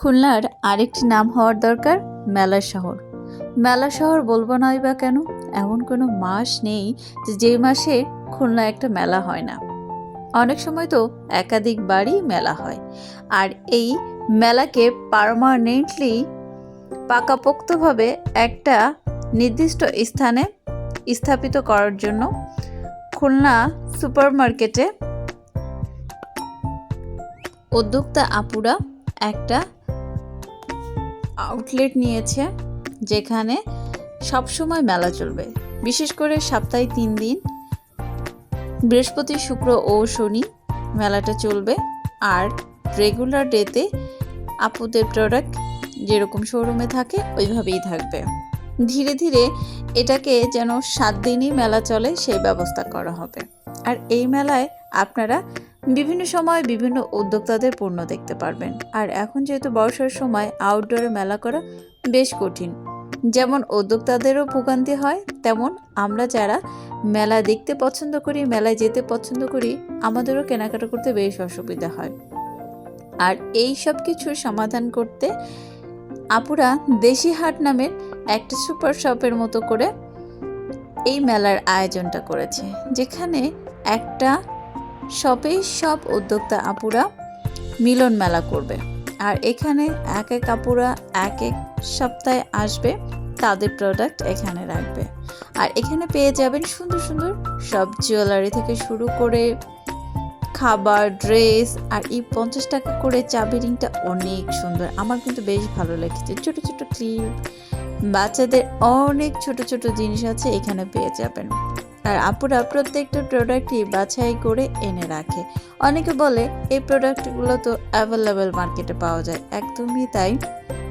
খুলনার আরেকটি নাম হওয়ার দরকার, মেলা শহর। মেলা শহর বলব নয় বা কেন? এমন কোনো মাস নেই যে যে মাসে খুলনা একটা মেলা হয় না। অনেক সময় তো একাধিক বারই মেলা হয়। আর এই মেলাকে পারমানেন্টলি পাকাপোক্তভাবে একটা নির্দিষ্ট স্থানে স্থাপিত করার জন্য খুলনা সুপারমার্কেটে উদ্যোক্তা আপুরা একটা আউটলেট নিয়েছে, যেখানে সবসময় মেলা চলবে। বিশেষ করে সপ্তাহে তিন দিন, বৃহস্পতি, শুক্র ও শনি মেলাটা চলবে। আর রেগুলার ডেতে আপুদের প্রোডাক্ট যেরকম শোরুমে থাকে, ওইভাবেই থাকবে। ধীরে ধীরে এটাকে যেন সাত দিনই মেলা চলে সেই ব্যবস্থা করা হবে। আর এই মেলায় আপনারা বিভিন্ন সময় বিভিন্ন উদ্যোক্তাদের পণ্য দেখতে পারবেন। আর এখন যেহেতু বর্ষার সময় আউটডোরে মেলা করা বেশ কঠিন। যেমন উদ্যোক্তাদেরও ভোগান্তি হয়, তেমন আমরা যারা মেলা দেখতে পছন্দ করি, মেলায় যেতে পছন্দ করি, আমাদেরও কেনাকাটা করতে বেশ অসুবিধা হয়। আর এই সব কিছুর সমাধান করতে আপুরা দেশি হাট নামের একটা সুপার শপের মতো করে এই মেলার আয়োজনটা করেছে। যেখানে একটা শপে সব উদ্যোক্তা আপুরা মিলন মেলা করবে। আর এখানে এক এক আপুরা এক এক সপ্তাহে আসবে, তাদের প্রোডাক্ট এখানে রাখবে। আর এখানে পেয়ে যাবেন সুন্দর সুন্দর সব জুয়েলারি থেকে শুরু করে খাবার ড্রেস আর এই পঞ্চাশ টাকা করে চাবি রিংটা অনেক সুন্দর। আমার কিন্তু বেশ ভালো লেগেছে। ছোট ছোট ক্লিপ বাচ্চাদের অনেক ছোট ছোট জিনিস আছে, এখানে পেয়ে যাবেন। আর আপুরা প্রত্যেকটা প্রোডাক্টই বাছাই করে এনে রাখে। অনেকে বলে, এই প্রোডাক্টগুলো তো অ্যাভেলেবেল মার্কেটে পাওয়া যায়। একদমই তাই।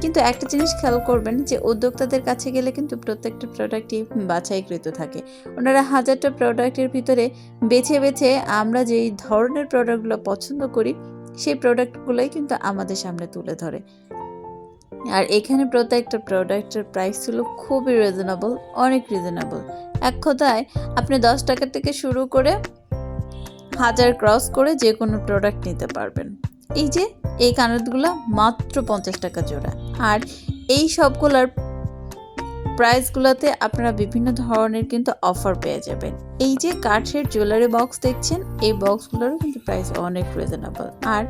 কিন্তু একটা জিনিস খেয়াল করবেন যে উদ্যোক্তাদের কাছে গেলে কিন্তু প্রত্যেকটা প্রোডাক্টই বাছাইকৃত থাকে। ওনারা হাজারটা প্রোডাক্টের ভিতরে বেছে বেছে আমরা যেই ধরনের প্রোডাক্টগুলো পছন্দ করি, সেই প্রোডাক্টগুলোই কিন্তু আমাদের সামনে তুলে ধরে। আর এখানে প্রত্যেকটা প্রোডাক্টের প্রাইস ছিল খুবই রিজনেবল অনেক রিজনেবল এক কথায় আপনি দশ টাকা থেকে শুরু করে হাজার ক্রস করে যে কোনো প্রোডাক্ট নিতে পারবেন। এই যে, এই কানেরগুলো মাত্র পঞ্চাশ টাকা জোড়া। আর এই সবগুলোর প্রাইসগুলোতে আপনারা বিভিন্ন ধরনের কিন্তু অফার পেয়ে যাবেন। এই যে কাঠের জুয়েলারি বক্স দেখছেন, এই বক্সগুলোরও কিন্তু প্রাইস অনেক রিজনেবল আর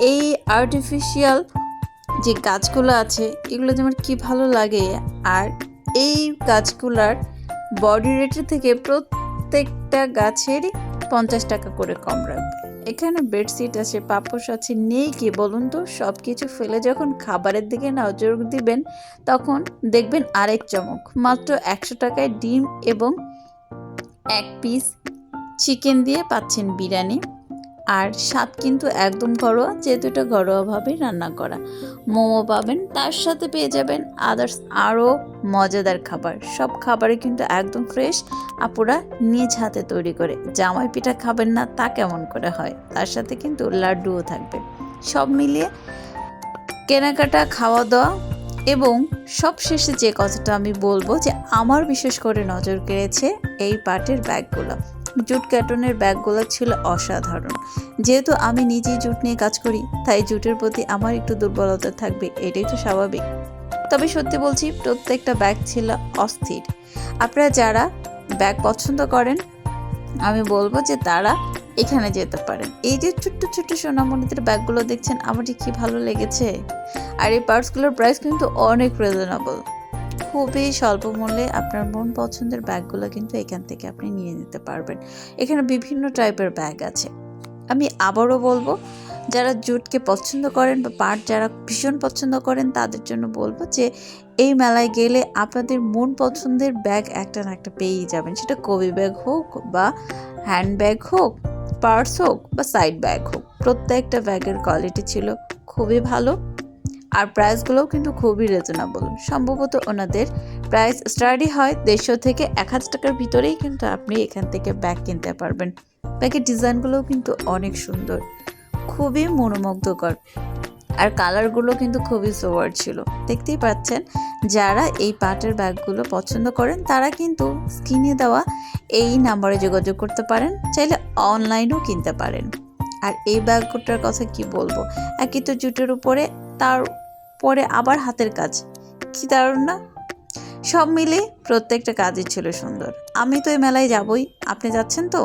এই আর্টিফিশিয়াল যে গাছগুলো আছে, এগুলো যেমন কি ভালো লাগে, আর এই গাছগুলার বডি রেটের থেকে প্রত্যেকটা গাছেরই পঞ্চাশ টাকা করে কম রাখবে। এখানে বেডশিট আছে, পাপোশ আছে, নেই কি বলুন তো? সব কিছু ফেলে যখন খাবারের দিকে নজর দিবেন, তখন দেখবেন আরেক চমক। মাত্র একশো টাকায় ডিম এবং এক পিস চিকেন দিয়ে পাচ্ছেন বিরিয়ানি। আর স্বাদ কিন্তু একদম ঘরোয়া, যেহেতু এটা ঘরোয়াভাবে রান্না করা। মোমো পাবেন, তার সাথে পেয়ে যাবেন আদার্স আরও মজাদার খাবার। সব খাবারই কিন্তু একদম ফ্রেশ আপুরা নিজ হাতে তৈরি করে। জামাই পিঠা খাবেন না, তা কেমন করে হয়? তার সাথে কিন্তু লাড্ডুও থাকবে। সব মিলিয়ে কেনাকাটা খাওয়া দাওয়া এবং সব শেষে যে কথাটা আমি বলব যে, আমার বিশেষ করে নজর কেড়েছে এই পাটের ব্যাগগুলো। জুট ক্যাটনের ব্যাগগুলো ছিল অসাধারণ। যেহেতু আমি নিজেই জুট নিয়ে কাজ করি, তাই জুটের প্রতি আমার একটু দুর্বলতা থাকবে, এটাই তো স্বাভাবিক। তবে সত্যি বলছি, প্রত্যেকটা ব্যাগ ছিল অস্থির। আপনারা যারা ব্যাগ পছন্দ করেন, আমি বলব যে তারা এখানে যেতে পারেন। এই যে ছোট্ট ছোট্ট সোনামণিদের ব্যাগগুলো দেখছেন, আমার কি ভালো লেগেছে। আর এই পার্টসগুলোর প্রাইস কিন্তু অনেক রিজনেবল খুবই স্বল্প মূল্যে আপনার মন পছন্দের ব্যাগগুলো কিন্তু এখান থেকে আপনি নিয়ে নিতে পারবেন। এখানে বিভিন্ন টাইপের ব্যাগ আছে। আমি আবারও বলব, যারা জুটকে পছন্দ করেন বা পাট যারা ভীষণ পছন্দ করেন, তাদের জন্য বলব যে, এই মেলায় গেলে আপনাদের মন পছন্দের ব্যাগ একটা না একটা পেয়েই যাবেন। সেটা কবি ব্যাগ হোক বা হ্যান্ড ব্যাগ হোক পার্স হোক বা সাইড ব্যাগ হোক। প্রত্যেকটা ব্যাগের কোয়ালিটি ছিল খুবই ভালো। আর প্রাইসগুলোও কিন্তু খুবই রিজনেবল সম্ভবত ওনাদের প্রাইস স্টাডি হয় দেড়শো থেকে এক হাজার টাকার ভিতরেই কিন্তু আপনি এখান থেকে ব্যাগ কিনতে পারবেন। ব্যাগের ডিজাইনগুলোও কিন্তু অনেক সুন্দর, খুবই মনোমুগ্ধকর। আর কালারগুলো কিন্তু খুবই সোয়ার ছিল। দেখতেই পাচ্ছেন, যারা এই পাটের ব্যাগগুলো পছন্দ করেন, তারা কিন্তু স্ক্রিনে দেওয়া এই নাম্বারে যোগাযোগ করতে পারেন, চাইলে অনলাইনেও কিনতে পারেন। আর এই ব্যাগটার কথা কি বলব? একই তো জুটের উপরে, তার পরে আবার হাতের কাজ। কি দারুণ না? সব মিলে প্রত্যেকটা কাজই ছিল সুন্দর। আমি তো এই মেলায় যাবই। আপনি যাচ্ছেন তো?